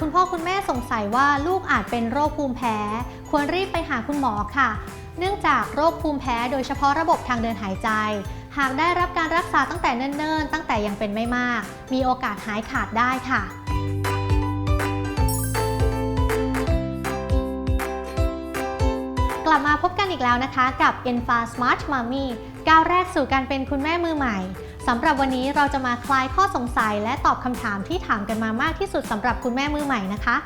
คุณพ่อคุณแม่สงสัยว่าลูกอาจเป็นโรคภูมิแพ้ ควรรีบไปหาคุณหมอค่ะ เนื่องจากโรคภูมิแพ้โดยเฉพาะระบบทางเดินหายใจ หากได้รับการรักษาตั้งแต่เนิ่นๆ ตั้งแต่ยังเป็นไม่มาก มีโอกาสหายขาดได้ค่ะกลับมาพบกันอีกแล้วนะคะกับ e n f a Smart Mommy ก้าวแรกสู่การเป็นคุณแม่มือใหม่ สำหรับวันนี้เราจะมาคลายข้อสงสัยและตอบคำถามที่ถามกันมามากที่สุดสำหรับคุณแม่มือใหม่นะคะ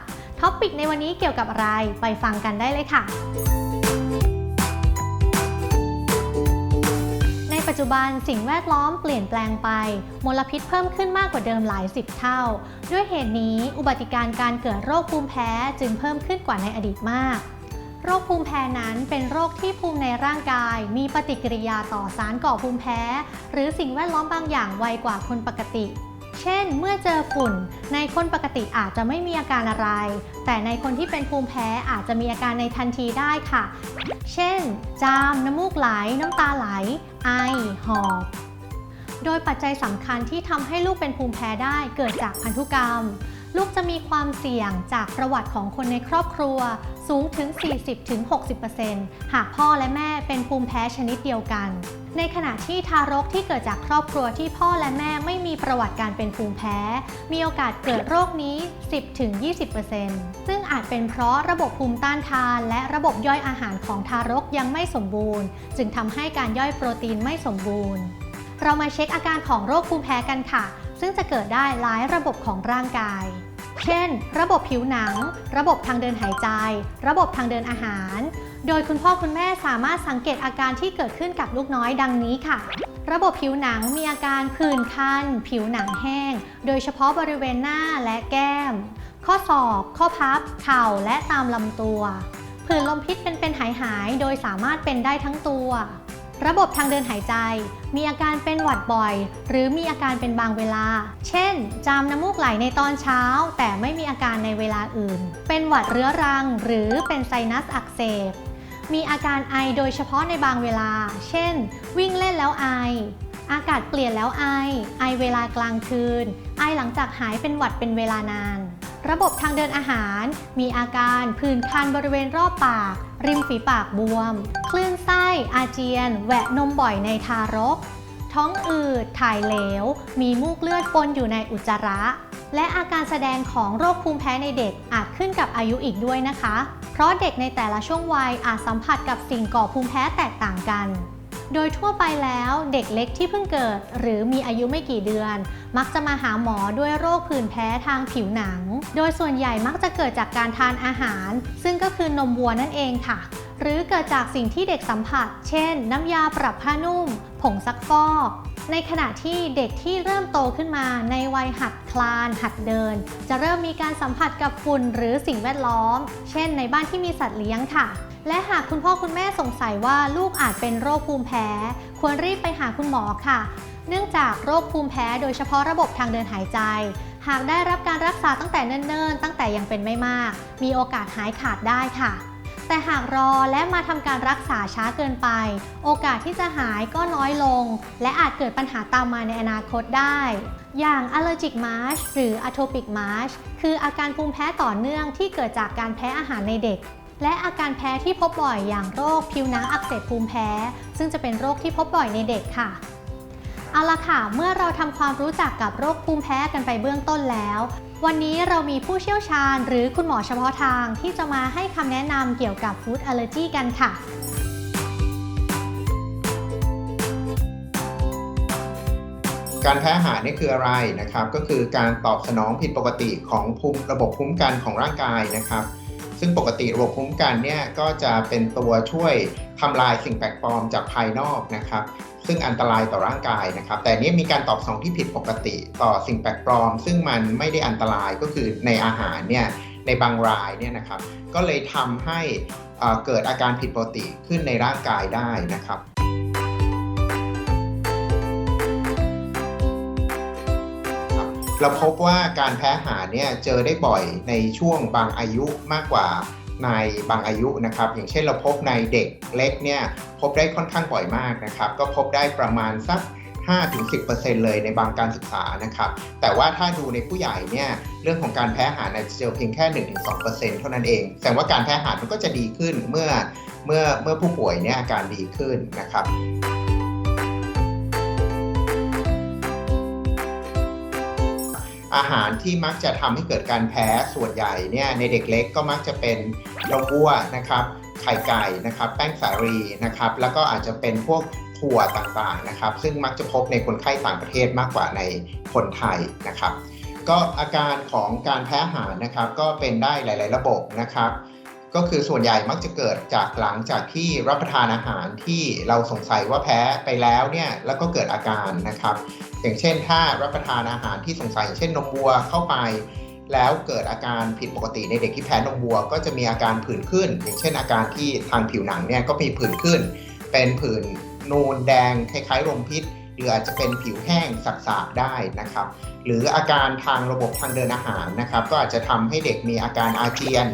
ท็อปิกในวันนี้เกี่ยวกับอะไรไปฟังกันได้เลยค่ะ ในปัจจุบันสิ่งแวดล้อมเปลี่ยนแปลงไป มลพิษเพิ่มขึ้นมากกว่าเดิมหลายสิบเท่า ด้วยเหตุนี้อุบัติการณ์การเกิดโรคภูมิแพ้จึงเพิ่มขึ้นกว่าในอดีตมาก โรคภูมิแพ้นั้นเป็นโรคที่ภูมิในร่างกาย มีปฏิกิริยาต่อสารก่อภูมิแพ้ หรือสิ่งแวดล้อมบางอย่างไวกว่าคนปกติ เช่น เมื่อเจอฝุ่น ในคนปกติอาจจะไม่มีอาการอะไร แต่ในคนที่เป็นภูมิแพ้อาจจะมีอาการในทันทีได้ค่ะ เช่น จาม น้ำมูกไหล น้ำตาไหล ไอ หอบ โดยปัจจัยสำคัญที่ทำให้ลูกเป็นภูมิแพ้ได้เกิดจากพันธุกรรม ลูกจะมีความเสี่ยงจากประวัติของคนในครอบครัว สูงถึง 40-60%หากพ่อและแม่เป็นภูมิแพ้ชนิดเดียวกัน ในขณะที่ทารกที่เกิดจากครอบครัวที่พ่อและแม่ไม่มีประวัติการเป็นภูมิแพ้ มีโอกาสเกิดโรคนี้ 10-20%ซึ่งอาจเป็นเพราะระบบภูมิต้านทาน และระบบย่อยอาหารของทารกยังไม่สมบูรณ์ จึงทำให้การย่อยโปรตีนไม่สมบูรณ์ เรามาเช็คอาการของโรคภูมิแพ้กันค่ะ ซึ่งจะเกิดได้หลายระบบของร่างกาย เช่น ระบบผิวหนัง ระบบทางเดินหายใจ ระบบทางเดินอาหาร โดยคุณพ่อคุณแม่สามารถสังเกตอาการที่เกิดขึ้นกับลูกน้อยดังนี้ค่ะ ระบบผิวหนังมีอาการผื่นคัน ผิวหนังแห้ง โดยเฉพาะบริเวณหน้าและแก้ม ข้อศอก ข้อพับ เข่า และตามลำตัว ผื่นลมพิษเป็นเป็นหายหายๆโดยสามารถเป็นได้ทั้งตัว ระบบทางเดินหายใจ มีอาการเป็นหวัดบ่อย หรือมีอาการเป็นบางเวลา เช่น จามน้ำมูกไหลในตอนเช้า แต่ไม่มีอาการในเวลาอื่น เป็นหวัดเรื้อรัง หรือเป็นไซนัสอักเสบ มีอาการไอโดยเฉพาะในบางเวลา เช่น วิ่งเล่นแล้วไอ อากาศเปลี่ยนแล้วไอ ไอเวลากลางคืน ไอหลังจากหายเป็นหวัดเป็นเวลานาน ระบบทางเดินอาหาร มีอาการผื่นคันบริเวณรอบปาก ริมฝีปากบวม คลื่นไส้อาเจียน แหวะนมบ่อยในทารก ท้องอืด ถ่ายเหลว มีมูกเลือดปนอยู่ในอุจจาระ และอาการแสดงของโรคภูมิแพ้ในเด็กอาจขึ้นกับอายุอีกด้วยนะคะ เพราะเด็กในแต่ละช่วงวัยอาจสัมผัสกับสิ่งก่อภูมิแพ้แตกต่างกัน โดยทั่วไปแล้วเด็กเล็กที่เพิ่งเกิด หรือมีอายุไม่กี่เดือน มักจะมาหาหมอด้วยโรคผื่นแพ้ทางผิวหนัง โดยส่วนใหญ่มักจะเกิดจากการทานอาหาร ซึ่งก็คือนมวัวนั่นเองค่ะ หรือเกิดจากสิ่งที่เด็กสัมผัส เช่น น้ำยาปรับผ้านุ่ม ผงซักฟอกในขณะที่เด็กที่เริ่มโตขึ้นมาในวัยหัดคลาน หัดเดิน จะเริ่มมีการสัมผัสกับฝุ่นหรือสิ่งแวดล้อม เช่นในบ้านที่มีสัตว์เลี้ยงค่ะ และหากคุณพ่อคุณแม่สงสัยว่าลูกอาจเป็นโรคภูมิแพ้ ควรรีบไปหาคุณหมอค่ะ เนื่องจากโรคภูมิแพ้โดยเฉพาะระบบทางเดินหายใจ หากได้รับการรักษาตั้งแต่เนิ่นๆ ตั้งแต่ยังเป็นไม่มาก มีโอกาสหายขาดได้ค่ะ แต่หากรอและมาทำการรักษาช้าเกินไป โอกาสที่จะหายก็น้อยลง และอาจเกิดปัญหาตามมาในอนาคตได้อย่าง allergic march หรือ atopic march คืออาการภูมิแพ้ต่อเนื่องที่เกิดจากการแพ้อาหารในเด็ก และอาการแพ้ที่พบบ่อยอย่างโรคผิวหนังอักเสบภูมิแพ้ ซึ่งจะเป็นโรคที่พบบ่อยในเด็กค่ะ เอาละค่ะ เมื่อเราทำความรู้จักกับโรคภูมิแพ้กันไปเบื้องต้นแล้ว วันนี้เรามีผู้เชี่ยวชาญ หรือคุณหมอเฉพาะทางที่จะมาให้คำแนะนำเกี่ยวกับฟู้ด a l ล e r จีกันค่ะการแพ้อาหารนี่คืออะไรนะครับ ก็คือการตอบสนองผิดปกติของภูมิระบบภูมิกันของร่างกายนะครับ ซึ่งปกติระบบภูมิกันเนี่ยก็จะเป็นตัวช่วยทำลายสิ่งแปลกปลอมจากภายนอกนะครับ ซึ่งอันตรายต่อร่างกายนะครับ แต่นี้มีการตอบสนองที่ผิดปกติต่อสิ่งแปลกปลอม ซึ่งมันไม่ได้อันตรายก็คือในอาหารเนี่ยในบางรายเนี่ยนะครับก็เลยทำให้เกิดอาการผิดปกติขึ้นในร่างกายได้นะครับ เราพบว่าการแพ้อาหารเนี่ยเจอได้บ่อยในช่วงบางอายุมากกว่าในบางอายุนะครับ อย่างเช่นเราพบในเด็กเล็กเนี่ยพบได้ค่อนข้างบ่อยมากนะครับ ก็พบได้ประมาณสัก5-10%เลยในบางการศึกษานะครับ แต่ว่าถ้าดูในผู้ใหญ่เนี่ย เรื่องของการแพ้อาหารอาจจะเจอเพียงแค่ 1-2%เท่านั้นเอง แสดงว่าการแพ้อาหารมันก็จะดีขึ้นเมื่อเมื่อเมื่อผู้ป่วยเนี่ยอาการดีขึ้นนะครับ อาหารที่มักจะทำให้เกิดการแพ้ส่วนใหญ่เนี่ยในเด็กเล็กก็มักจะเป็นนมวัวนะครับ ไข่ไก่นะครับ แป้งสาลีนะครับ แล้วก็อาจจะเป็นพวกถั่วต่างๆนะครับ ซึ่งมักจะพบในคนไข้ต่างประเทศมากกว่าในคนไทยนะครับ ก็อาการของการแพ้อาหารนะครับ ก็เป็นได้หลาย ๆ ระบบนะครับก็คือส่วนใหญ่มักจะเกิดจากหลังจากที่รับประทานอาหารที่เราสงสัยว่าแพ้ไปแล้วเนี่ยแล้วก็เกิดอาการนะครับ อย่างเช่น ถ้ารับประทานอาหารที่สงสัยอย่างเช่นนมวัวเข้าไป แล้วเกิดอาการผิดปกติในเด็กที่แพ้นมวัว ก็จะมีอาการผื่นขึ้น อย่างเช่น อาการที่ทางผิวหนังเนี่ยก็มีผื่นขึ้น เป็นผื่นนูนแดงคล้ายๆลมพิษ หรืออาจจะเป็นผิวแห้งสักๆได้นะครับ หรืออาการทางระบบทางเดินอาหารนะครับ ก็อาจจะทำให้เด็กมีอาการอาเจียน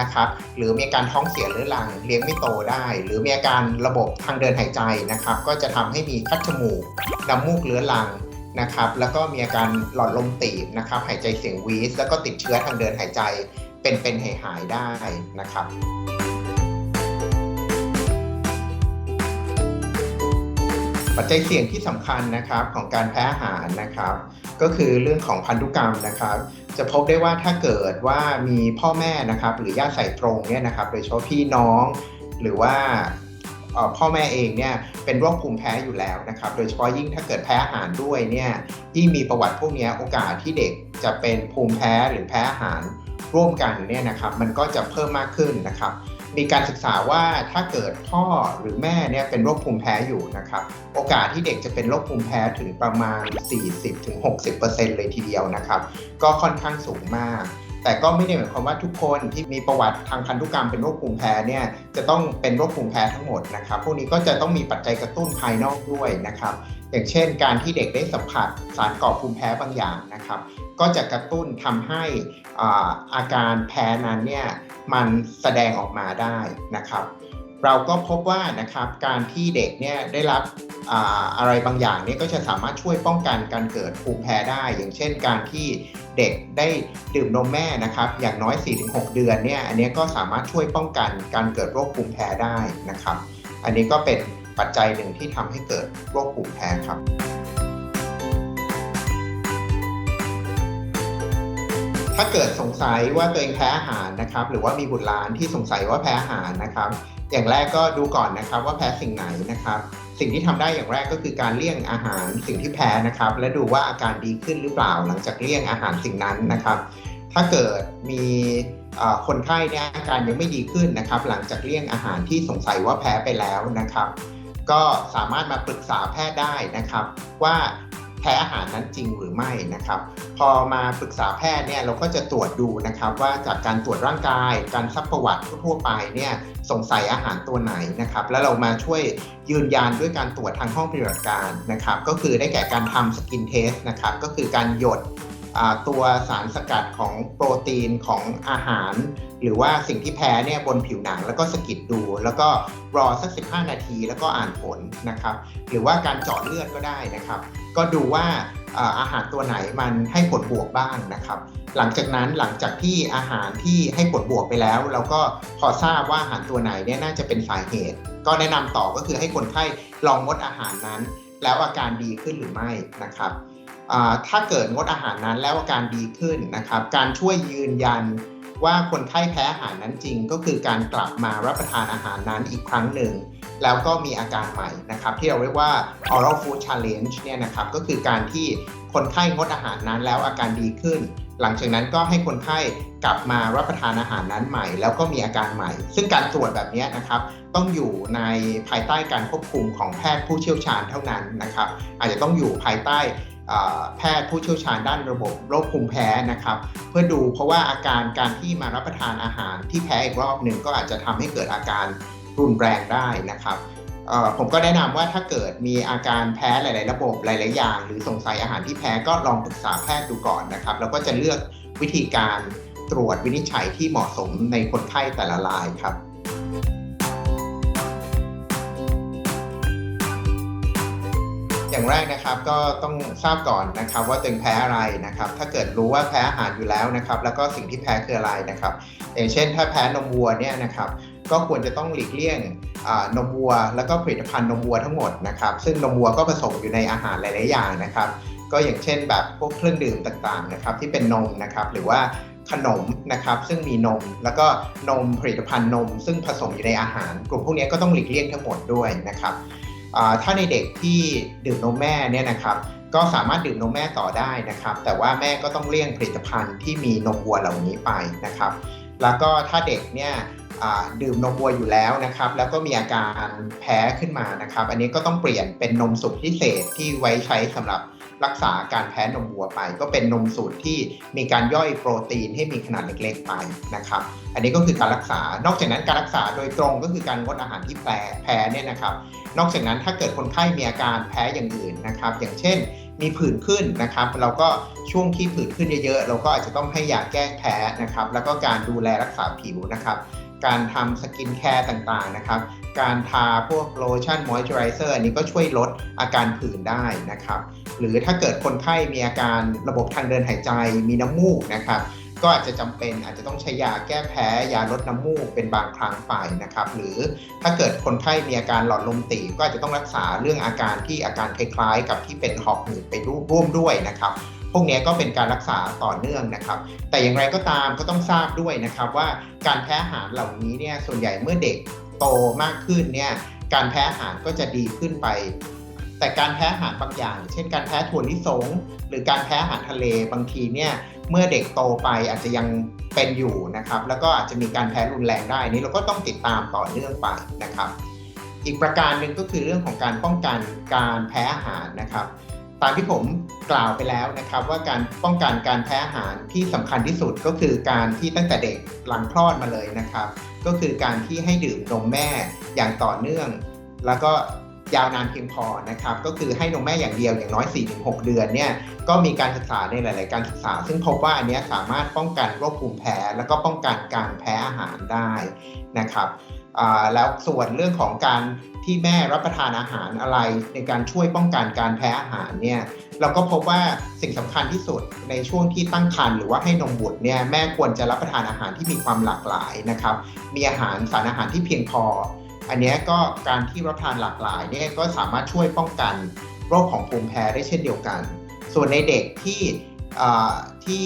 นะครับหรือมีอาการท้องเสียเรื้อรังเลี้ยงไม่โตได้ หรือมีอาการระบบทางเดินหายใจนะครับ ก็จะทำให้มีคัดจมูกน้ำมูกเรื้อรัง นะครับ แล้วก็มีอาการหลอดลมตีบนะครับ หายใจเสียงวีสแล้วก็ติดเชื้อทางเดินหายใจเป็นเป็นหายหายได้นะครับปัจจัยเสี่ยงที่สำคัญนะครับของการแพ้อาหารนะครับ ก็คือเรื่องของพันธุกรรมนะครับ จะพบได้ว่าถ้าเกิดว่ามีพ่อแม่นะครับ หรือญาติสายตรงเนี่ยนะครับ โดยเฉพาะพี่น้อง หรือว่า พ่อแม่เองเนี่ยเป็นโรคภูมิแพ้อยู่แล้วนะครับ โดยเฉพาะยิ่งถ้าเกิดแพ้อาหารด้วยเนี่ยยิ่งมีประวัติพวกนี้โอกาสที่เด็กจะเป็นภูมิแพ้หรือแพ้อาหารร่วมกันเนี่ยนะครับ มันก็จะเพิ่มมากขึ้นนะครับ มีการศึกษาว่าถ้าเกิดพ่อหรือแม่เนี่ยเป็นโรคภูมิแพ้อยู่นะครับ โอกาสที่เด็กจะเป็นโรคภูมิแพ้ถึงประมาณ 40-60%เลยทีเดียวนะครับ ก็ค่อนข้างสูงมาก แต่ก็ไม่ได้หมายความว่าทุกคนที่มีประวัติทางพันธุกรรมเป็นโรคภูมิแพ้เนี่ยจะต้องเป็นโรคภูมิแพ้ทั้งหมดนะครับ พวกนี้ก็จะต้องมีปัจจัยกระตุ้นภายนอกด้วยนะครับ อย่างเช่น การที่เด็กได้สัมผัสสารก่อภูมิแพ้บางอย่างนะครับ ก็จะกระตุ้นทำให้อ่าอาการแพ้นั้นเนี่ยมันแสดงออกมาได้นะครับ เราก็พบว่านะครับการที่เด็กเนี่ยได้รับอ่าอะไรบางอย่างเนี่ยก็จะสามารถช่วยป้องกันการเกิดภูมิแพ้ได้ อย่างเช่นการที่เด็กได้ดื่มนมแม่นะครับ อย่างน้อย 4-6 เดือนเนี่ยอันนี้ก็สามารถช่วยป้องกันการเกิดโรคภูมิแพ้ได้นะครับ อันนี้ก็เป็นปัจจัยหนึ่งที่ทำให้เกิดโรคภูมิแพ้ครับถ้าเกิดสงสัยว่าตัวเองแพ้อาหารนะครับ หรือว่ามีบุตรหลานที่สงสัยว่าแพ้อาหารนะครับ อย่างแรกก็ดูก่อนนะครับว่าแพ้สิ่งไหนนะครับ สิ่งที่ทำได้อย่างแรกก็คือการเลี่ยงอาหารสิ่งที่แพ้นะครับ และดูว่าอาการดีขึ้นหรือเปล่า หลังจากเลี่ยงอาหารสิ่งนั้นนะครับ ถ้าเกิดมีคนไข้เนี่ยอาการยังไม่ดีขึ้นนะครับ หลังจากเลี่ยงอาหารที่สงสัยว่าแพ้ไปแล้วนะครับ ก็สามารถมาปรึกษาแพทย์ได้นะครับ ว่า แพ้อาหารนั้นจริงหรือไม่นะครับ พอมาปรึกษาแพทย์เนี่ยเราก็จะตรวจดูนะครับ ว่าจากการตรวจร่างกาย การซักประวัติทั่วไปเนี่ยสงสัยอาหารตัวไหนนะครับ แล้วเรามาช่วยยืนยันด้วยการตรวจทางห้องปฏิบัติการนะครับ ก็คือได้แก่การทำสกินเทสนะครับ ก็คือการหยด ตัวสารสกัดของโปรตีนของอาหาร หรือว่าสิ่งที่แพ้เนี่ยบนผิวหนังแล้วก็สกิดดู แล้วก็รอสัก 15 นาทีแล้วก็อ่านผลนะครับหรือว่าการเจาะเลือดก็ได้นะครับ ก็ดูว่าอาหารตัวไหนมันให้ผลบวกบ้างนะครับ หลังจากนั้นหลังจากที่อาหารที่ให้ผลบวกไปแล้ว เราก็พอทราบว่าอาหารตัวไหนเนี่ยน่าจะเป็นสาเหตุ ก็แนะนำต่อก็คือให้คนไข้ลองงดอาหารนั้น แล้วอาการดีขึ้นหรือไม่นะครับ ถ้าเกิดงดอาหารนั้นแล้วอาการดีขึ้นนะครับ การช่วยยืนยันว่าคนไข้แพ้อาหารนั้นจริง ก็คือการกลับมารับประทานอาหารนั้นอีกครั้งหนึ่ง แล้วก็มีอาการใหม่นะครับ ที่เราเรียกว่า oral food challenge เนี่ยนะครับก็คือการที่คนไข้งดอาหารนั้นแล้วอาการดีขึ้น หลังจากนั้นก็ให้คนไข้กลับมารับประทานอาหารนั้นใหม่ แล้วก็มีอาการใหม่ ซึ่งการตรวจแบบนี้นะครับ ต้องอยู่ในภายใต้การควบคุมของแพทย์ผู้เชี่ยวชาญเท่านั้นนะครับ อาจจะต้องอยู่ภายใต้ แพทย์ผู้เชี่ยวชาญด้านระบบโรคภูมิแพ้นะครับ เพื่อดูเพราะว่าอาการการที่มารับประทานอาหารที่แพ้อีกรอบหนึ่งก็อาจจะทำให้เกิดอาการรุนแรงได้นะครับผมก็แนะนำว่าถ้าเกิดมีอาการแพ้หลาย ๆ ระบบหลาย ๆ อย่าง หรือสงสัยอาหารที่แพ้ก็ลองปรึกษาแพทย์ดูก่อนนะครับแล้วก็จะเลือกวิธีการตรวจวินิจฉัยที่เหมาะสมในคนไข้แต่ละรายครับ อย่างแรกนะครับก็ต้องทราบก่อนนะครับว่าตัวเองแพ้อะไรนะครับ ถ้าเกิดรู้ว่าแพ้อาหารอยู่แล้วนะครับ แล้วก็สิ่งที่แพ้คืออะไรนะครับ อย่างเช่น ถ้าแพ้นมวัวเนี่ยนะครับก็ควรจะต้องหลีกเลี่ยงอ่านมวัว แล้วก็ผลิตภัณฑ์นมวัวทั้งหมดนะครับ ซึ่งนมวัวก็ผสมอยู่ในอาหารหลาย ๆ อย่างนะครับ ก็อย่างเช่นแบบพวกเครื่องดื่มต่าง ๆ นะครับ ที่เป็นนมนะครับ หรือว่าขนมนะครับ ซึ่งมีนมแล้วก็นมผลิตภัณฑ์นม ซึ่งผสมอยู่ในอาหาร กลุ่มพวกนี้ก็ต้องหลีกเลี่ยงทั้งหมดด้วยนะครับ ถ้าในเด็กที่ดื่มนมแม่เนี่ยนะครับก็สามารถดื่มนมแม่ต่อได้นะครับ แต่ว่าแม่ก็ต้องเลี่ยงผลิตภัณฑ์ที่มีนมวัวเหล่านี้ไปนะครับ แล้วก็ถ้าเด็กเนี่ยดื่มนมวัวอยู่แล้วนะครับ แล้วก็มีอาการแพ้ขึ้นมานะครับ อันนี้ก็ต้องเปลี่ยนเป็นนมสูตรพิเศษที่ไว้ใช้สำหรับรักษาการแพ้นมวัวไป ก็เป็นนมสูตรที่มีการย่อยโปรตีนให้มีขนาดเล็กๆไปนะครับ อันนี้ก็คือการรักษา นอกจากนั้นการรักษาโดยตรงก็คือการงดอาหารที่แพ้แพ้เนี่ยนะครับ นอกจากนั้นถ้าเกิดคนไข้มีอาการแพ้อย่างอื่นนะครับ อย่างเช่นมีผื่นขึ้นนะครับ เราก็ช่วงที่ผื่นขึ้นเยอะๆ เราก็อาจจะต้องให้ยาแก้แพ้นะครับ แล้วก็การดูแลรักษาผิวนะครับ การทำสกินแคร์ต่างๆนะครับ การทาพวกโลชั่นมอยส์เจอไรเซอร์อันนี้ก็ช่วยลดอาการผื่นได้นะครับ หรือถ้าเกิดคนไข้มีอาการระบบทางเดินหายใจมีน้ำมูกนะครับ ก็อาจจะจำเป็นอาจจะต้องใช้ยาแก้แพ้ยาลดน้ำมูกเป็นบางครั้งไปนะครับ หรือถ้าเกิดคนไข้มีอาการหลอดลมตีบก็อาจจะต้องรักษาเรื่องอาการที่อาการคล้ายๆ กับที่เป็นหอบหืดไปร่วมด้วยนะครับพวกนี้ก็เป็นการรักษาต่อเนื่องนะครับ แต่อย่างไรก็ตามก็ต้องทราบด้วยนะครับว่าการแพ้อาหารเหล่านี้เนี่ยส่วนใหญ่เมื่อเด็กโตมากขึ้นเนี่ยการแพ้อาหารก็จะดีขึ้นไป แต่การแพ้อาหารบางอย่าง เช่น การแพ้ถั่วลิสง หรือการแพ้อาหารทะเลบางทีเนี่ย เมื่อเด็กโตไปอาจจะยังเป็นอยู่นะครับ แล้วก็อาจจะมีการแพ้รุนแรงได้นี้เราก็ต้องติดตามต่อเนื่องไปนะครับ อีกประการหนึ่งก็คือเรื่องของการป้องกันการแพ้อาหารนะครับตามที่ผมกล่าวไปแล้วนะครับ ว่าการป้องกันการแพ้อาหารที่สำคัญที่สุดก็คือการที่ตั้งแต่เด็กหลังคลอดมาเลยนะครับ ก็คือการที่ให้ดื่มนมแม่อย่างต่อเนื่อง แล้วก็ ยาวนานเพียงพอนะครับก็คือให้นมแม่อย่างเดียวอย่างน้อย 4-6 เดือนเนี่ยก็มีการศึกษาในหลาย ๆ การศึกษา ซึ่งพบว่าอันนี้สามารถป้องกันโรคภูมิแพ้ แล้วก็ป้องกันการแพ้อาหารได้นะครับแล้วส่วนเรื่องของการที่แม่รับประทานอาหารอะไรในการช่วยป้องกันการแพ้อาหารเนี่ยเราก็พบว่าสิ่งสำคัญที่สุดในช่วงที่ตั้งครรภ์หรือว่าให้นมบุตรเนี่ยแม่ควรจะรับประทานอาหารที่มีความหลากหลายนะครับมีอาหารสารอาหารที่เพียงพอ อันนี้ก็การที่รับทานหลากหลายเนี่ยก็สามารถช่วยป้องกันโรคของภูมิแพ้ได้เช่นเดียวกัน ส่วนในเด็กที่ที่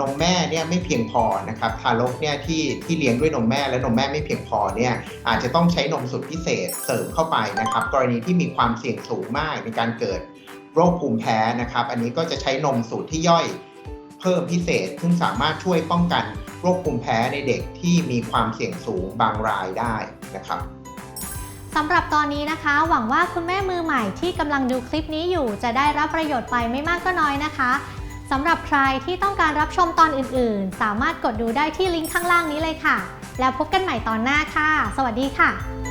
นมแม่เนี่ยไม่เพียงพอนะครับทารกเนี่ยที่ที่เลี้ยงด้วยนมแม่และนมแม่ไม่เพียงพอเนี่ยอาจจะต้องใช้นมสูตรพิเศษเสริมเข้าไปนะครับ กรณีที่มีความเสี่ยงสูงมากในการเกิดโรคภูมิแพ้นะครับ อันนี้ก็จะใช้นมสูตรที่ย่อยเพิ่มพิเศษ ซึ่งสามารถช่วยป้องกันโรคภูมิแพ้ในเด็กที่มีความเสี่ยงสูงบางรายได้ นะครับสำหรับตอนนี้นะคะ หวังว่าคุณแม่มือใหม่ที่กำลังดูคลิปนี้อยู่ จะได้รับประโยชน์ไปไม่มากก็น้อยนะคะสำหรับใครที่ต้องการรับชมตอนอื่นๆ สามารถกดดูได้ที่ลิงก์ข้างล่างนี้เลยค่ะ แล้วพบกันใหม่ตอนหน้าค่ะ สวัสดีค่ะ